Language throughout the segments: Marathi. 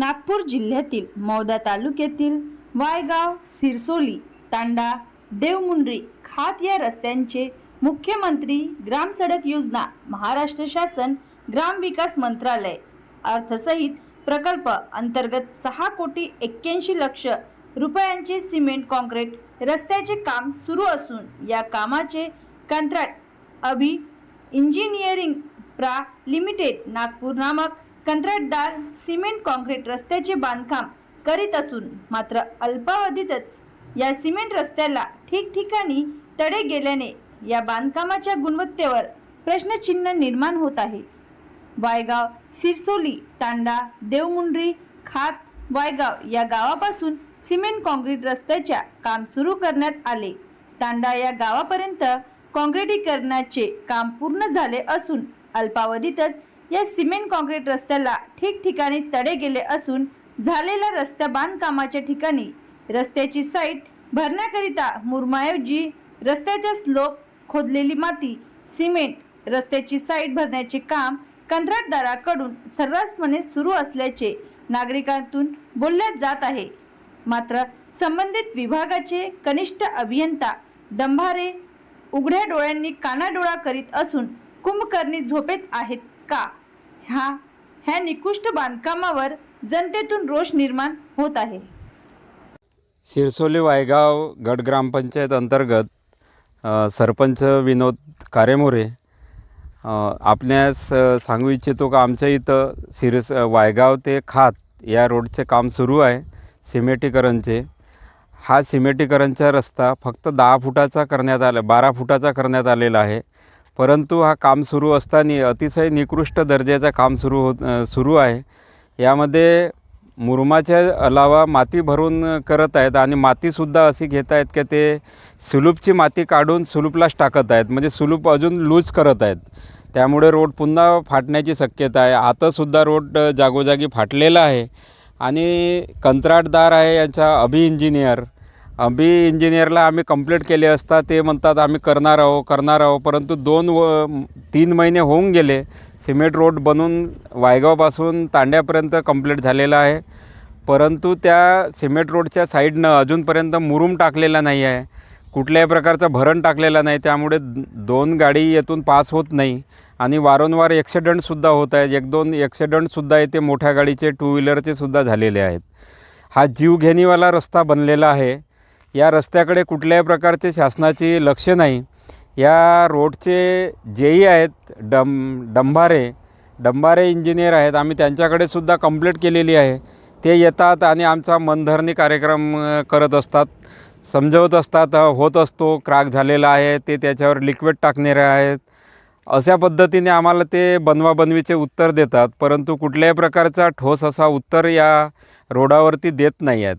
नागपूर जिल्ह्यातील मौदा तालुक्यातील वायगाव सिरसोली तांडा देवमुंड्री खात या रस्त्यांचे मुख्यमंत्री ग्राम सडक योजना महाराष्ट्र शासन ग्राम विकास मंत्रालय. अर्थसहित प्रकल्प अंतर्गत सहा कोटी एक्क्याऐंशी लक्ष रुपयांचे सिमेंट कॉन्क्रीट रस्त्याचे काम सुरू असून या कामाचे कंत्राट अभि इंजिनिअरिंग प्रा. लिमिटेड नागपूर नामक कंत्राटदार सिमेंट काँक्रीट रस्त्याचे बांधकाम करीत असून मात्र अल्पावधीतच या सिमेंट रस्त्याला ठिकठिकाणी तडे गेल्याने या बांधकामाच्या गुणवत्तेवर प्रश्नचिन्ह निर्माण होत आहे. वायगाव सिरसोली तांडा देवमुंड्री खात वायगाव या गावापासून सिमेंट काँक्रीट रस्त्याच्या काम सुरू करण्यात आले. तांडा या गावापर्यंत काँक्रिटीकरणाचे काम पूर्ण झाले असून अल्पावधीतच या सिमेंट कॉन्क्रीट रस्त्याला ठिकठिकाणी तडे गेले असून झालेल्या रस्त्या बांधकामाच्या ठिकाणी रस्त्याची साईट भरण्याकरिता मुरमाऐवजी रस्त्याचा स्लोप खोदलेली माती सिमेंट रस्त्याची साईट भरण्याचे काम कंत्राटदाराकडून सर्रासपणे सुरू असल्याचे नागरिकांतून बोलल्या जात आहे. मात्र संबंधित विभागाचे कनिष्ठ अभियंता डंभारे उघड्या डोळ्यांनी कानाडोळा करीत असून कुंभकर्णी झोपेत आहेत का? ह्या ह्या निकृष्ट बांधकामावर जनतेतून रोष निर्माण होत आहे. शिरसोली वायगाव गट ग्रामपंचायत अंतर्गत अ, सरपंच विनोद कारेमोरे अ, आपल्यास अ, सांगू इच्छितो का आमच्या इथं सिरस वायगाव ते खात या रोडचे काम सुरू आहे सिमेटीकरणचे. हा सिमेटीकरणचा रस्ता फक्त दहा फुटाचा करण्यात आला बारा फुटाचा करण्यात आलेला आहे. परंतु हा काम सुरू असताना अतिशय निकृष्ट दर्जाचं काम सुरू होत सुरू आहे. यामध्ये मुरुमाच्या अलावा माती भरून करत आहेत आणि मातीसुद्धा अशी घेत आहेत की ते सुलूपची माती काढून सुलूपलाच टाकत आहेत. म्हणजे सुलूप अजून लूज करत आहेत. त्यामुळे रोड पुन्हा फाटण्याची शक्यता आहे. आतासुद्धा रोड जागोजागी फाटलेला आहे. आणि कंत्राटदार आहे याचा अभि इंजिनियर बी इंजिनियरला आम्ही कंप्लीट केले असता ते म्हणतात आम्ही करणार आहो करणार आहो परंतु दोन व तीन महिने होऊन गेले सिमेंट रोड बनून वायगावपासून तांड्यापर्यंत कंप्लीट झालेला आहे. परंतु त्या सिमेंट रोडच्या साईडनं अजूनपर्यंत मुरूम टाकलेला नाही आहे. कुठल्याही प्रकारचं भरण टाकलेलं नाही. त्यामुळे दोन गाडी येथून पास होत नाही. आणि वारंवार ॲक्सिडंटसुद्धा होत आहेत. एक दोन ॲक्सिडंटसुद्धा येथे मोठ्या गाडीचे टू व्हीलरचेसुद्धा झालेले आहेत. हा जीवघेणीवाला रस्ता बनलेला आहे. या रस्त्याकडे कुठल्याही प्रकारचे शासनाची लक्ष नाही. या रोडचे जेही आहेत डम डंभारे डंभारे इंजिनियर आहेत. आम्ही त्यांच्याकडे सुद्धा कंप्लेंट केलेली आहे. ते येतात आणि आमचा मनधरणी कार्यक्रम करत असतात. समजवत असतात होत असतो क्राक झालेला आहे ते त्याच्यावर लिक्विड टाकणारे आहेत. अशा पद्धतीने आम्हाला ते बनवाबनवीचे उत्तर देतात. परंतु कुठल्याही प्रकारचा ठोस असा उत्तर या रोडावरती देत नाही आहेत.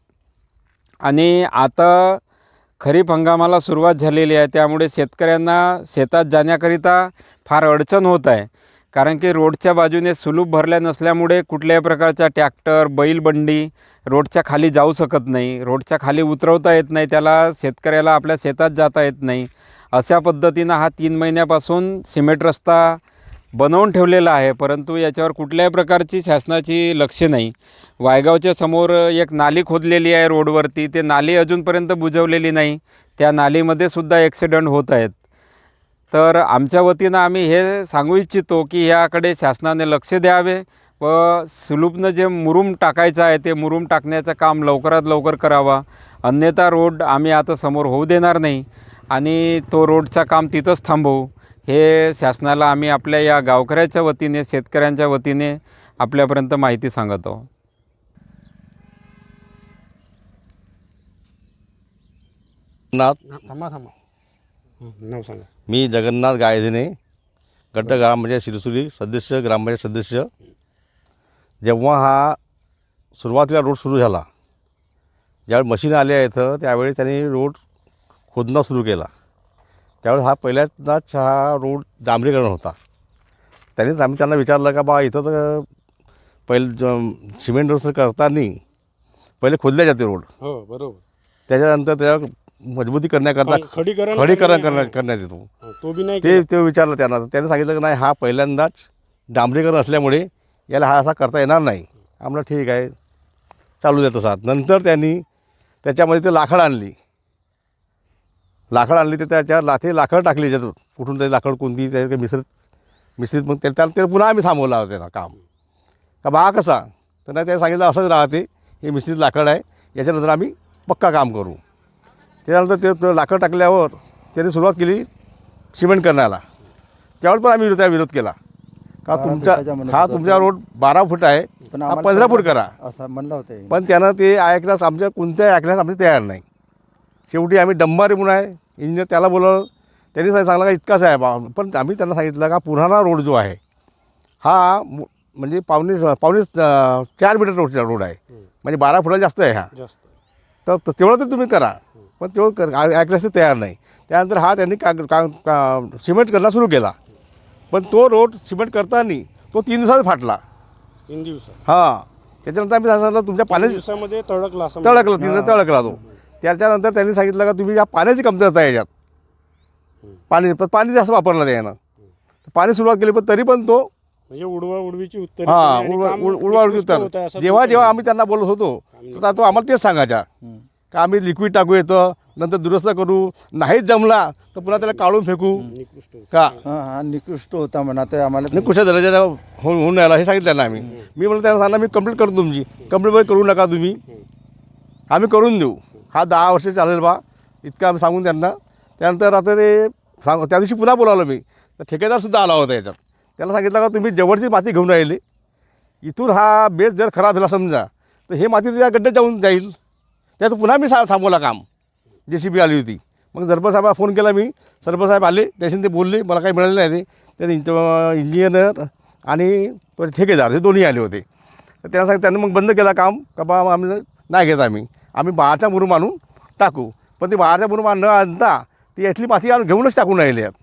आणि आता खरीप हंगामाला सुरुवात झालेली आहे. त्यामुळे शेतकऱ्यांना शेतात जाण्याकरिता फार अडचण होत आहे. कारण की रोडच्या बाजूने सुलूप भरल्या नसल्यामुळे कुठल्याही प्रकारचा ट्रॅक्टर बैलबंडी रोडच्या खाली जाऊ शकत नाही. रोडच्या खाली उतरवता येत नाही. त्याला शेतकऱ्याला आपल्या शेतात जाता येत नाही. अशा पद्धतीनं हा तीन महिन्यापासून सिमेंट रस्ता बनवून ठेवलेला आहे परंतु याच्यावर कुठल्याही प्रकारची शासनाची लक्ष नाही. वायगावच्या समोर एक नाली खोदलेली आहे रोडवरती ते नाली अजूनपर्यंत बुजवलेली नाही. त्या नालीमध्ये सुद्धा ॲक्सिडंट होत आहेत. तर आमच्या वतीनं आम्ही हे सांगू इच्छितो की ह्याकडे शासनाने लक्ष द्यावे व सुलूपनं जे मुरूम टाकायचं आहे ते मुरूम टाकण्याचं काम लवकरात लवकर करावा. अन्यथा रोड आम्ही आता समोर होऊ देणार नाही आणि तो रोडचा काम तिथंच थांबवू. हे शासनाला आम्ही आपल्या या गावकऱ्याच्या वतीने शेतकऱ्यांच्या वतीने आपल्यापर्यंत माहिती सांगत. आहोत नाथ थांबा थांबा. नाव सांगा. मी जगन्नाथ गायधने गट ग्रामपंचायत शिरसुली सदस्य ग्रामपंचायत सदस्य. जेव्हा हा सुरुवातीला रोड सुरू झाला ज्यावेळी मशीन आल्या इथं त्यावेळी त्यांनी रोड खोदणं सुरू केला. त्यावेळेस हा पहिल्यांदाच हा रोड डांबरीकरण होता. त्यांनीच आम्ही त्यांना विचारलं का बा इथं तर पहिले ज- सिमेंट रोड करताना पहिले खोदले जाते रोड हो बरोबर. त्याच्यानंतर त्याच्यावर मजबूती करण्याकरता खडी- खडीकरण खडीकरण करणे- करण्यात येतो. हो, तो बी नाही ते. ते विचारलं त्यांना. त्यांनी सांगितलं की नाही हा पहिल्यांदाच डांबरीकरण असल्यामुळे याला हा असा करता येणार नाही. आम्हाला ठीक आहे चालू देत असतात नंतर त्यांनी त्याच्यामध्ये ते लाकड आणली. लाकड आणली तर त्याच्या ला ते लाकड टाकली त्याच्यात कुठून तरी लाकड कोणती त्या काही मिश्रित मिश्रित मग त्या त्याला ते पुन्हा आम्ही थांबवला होता त्याला काम. का बा कसा? तर नाही त्याने सांगितलं असंच राहते हे मिश्रित लाकड आहे याच्यानंतर आम्ही पक्का काम करू. त्याच्यानंतर ते ते लाकड टाकल्यावर त्यांनी सुरुवात केली सिमेंट करण्याला. त्यावेळेस पण आम्ही त्या विरोध केला. का बारा तुमचा फुटाच्या म्हणत हा तुमचा तो. रोड बारा फूट आहे हा पंधरा फूट करा. असं म्हणलं होतं. पण त्यानं ते ऐकण्यास आमच्या कोणत्याही ऐकण्यास आमचे तयार नाही. शेवटी आम्ही डंबारी म्हणून आहे इंजिनियर त्याला बोलवलं. त्यांनी सांग- सांगलं का इतकाच आहे बा पण आम्ही त्यांना सांगितलं का पुराणा रोड जो आहे हा म्हणजे पावणे पावणे चार मीटर रोडचा रोड आहे. म्हणजे बारा फुटाला जास्त आहे हा. तर तेवढं तर तुम्ही करा. पण तेवढं कर ते तयार नाही. त्यानंतर हा त्यांनी का का का सिमेंट करणं सुरू केला. पण तो रोड सिमेंट करताना तो तीन दिवसात फाटला. तीन दिवसात. हां. त्याच्यानंतर आम्ही सांगितलं तुमच्या तीन पाण्याची दिवसामध्ये तळकला असं तळकला तिथं तळकला तो. त्याच्यानंतर त्यांनी सांगितलं का तुम्ही या पाण्याची कमतरता आहे याच्यात. पाणी पण पाणी जास्त वापरलं त्यानं पाणी सुरुवात केली पण तरी पण तो म्हणजे उडवा उडवीची उत्तर हां उडवा उत्तर. जेव्हा जेव्हा आम्ही त्यांना बोलत होतो तर तो आम्हाला तेच सांगायचा का आम्ही लिक्विड टाकू येतं नंतर दुरुस्त करू नाहीच जमला तर पुन्हा त्याला काढून फेकू. निकृष्ट. का? हा निकृष्ट होता म्हणा ते आम्हाला कुठल्या दर्जाचा होऊन होऊन राहिला हे सांगितलं ना आम्ही. मी म्हणलं त्यांना सांगा मी कंप्लीट करतो तुमची. कंप्लीट करू नका तुम्ही. आम्ही करून देऊ. हा दहा वर्ष चालेल बा इतकं आम्ही सांगून त्यांना. त्यानंतर आता ते सांग त्या दिवशी पुन्हा बोलावलं मी. तर ठेकेदारसुद्धा आला होता याच्यात. त्याला सांगितलं का तुम्ही जवळची माती घेऊन राहिली. इथून हा बेस जर खराब झाला समजा तर हे माती त्या गड्ड्यात जाऊन जाईल. त्यात पुन्हा मी सा थांबवला काम. जे सी बी आली होती. मग सरपंचसाहेबाला फोन केला मी. सरपंचसाहेब आले. त्याच्याने ते बोलले. मला काही मिळालं नाही ते. त्यात इंज- इंजिनियर आणि तो ठेकेदार हे दोन्ही आले होते. तर त्यांना सांग त्यांनी मग बंद केला काम. का बा आम्ही नाही घेत आम्ही. आम्ही बाहेरच्या मुरुम आणून टाकू. पण ते बाहेरच्या मुरुम न आणता ती यातली माती आणून घेऊनच टाकून राहिली आहेत.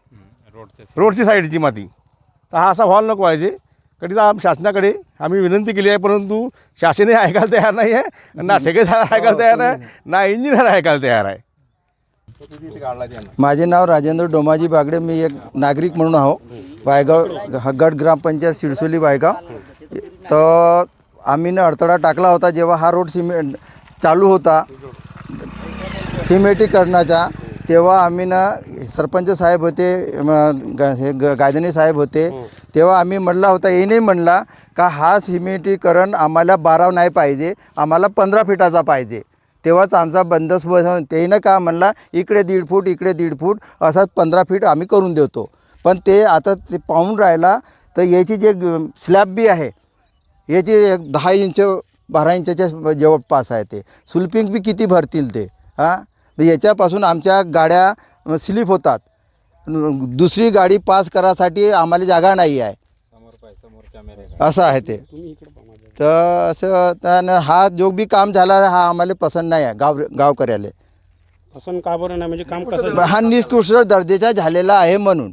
रोडची साईडची माती. तर हा असा व्हायला नको पाहिजे. कधी तर आम- शासनाकडे आम्ही विनंती केली आहे परंतु शासनही ऐकायला तयार नाही आहे. ना ठेकेदार ऐकायला तयार आहे ना इंजिनियर ऐकायला तयार आहे. माझे नाव राजेंद्र डोमाजी बागडे. मी एक नागरिक म्हणून आहो. वायगाव ह- गट ग्रामपंचायत सिरसोली वायगाव. तर आम्ही ना अडथळा टाकला होता जेव्हा हा रोड सिमेंट चालू होता. सिमेंटीकरणाचा. तेव्हा आम्ही ना सरपंच साहेब होते हे ग- गायधनी साहेब होते. तेव्हा आम्ही म्हणला होता येणे म्हणला का हा सिमेंटीकरण आम्हाला बारा नाही पाहिजे आम्हाला पंधरा फिटाचा पाहिजे. तेव्हाच आमचा बंदोबस्त त्यानं का म्हणला इकडे दीड फूट इकडे दीड फूट असाच पंधरा फीट आम्ही करून देतो. पण ते आता ते पाहून राहिला तर याची जे स्लॅब बी आहे याची एक दहा इंच बारा इंचाच्या जवळपास आहे ते. सुल्पिंग बी किती भरतील ते? हां? याच्यापासून आमच्या गाड्या स्लिप होतात. दुसरी गाडी पास करासाठी आम्हाला जागा नाही आहे. असं आहे ते. तर असं त्यानं हा जो बी काम झाला हा आम्हाला पसंत नाही आहे गाव गावकऱ्याला. असं का बरं नाही? म्हणजे काम कसं हा निष्कृष्ट दर्जाचा झालेला आहे म्हणून.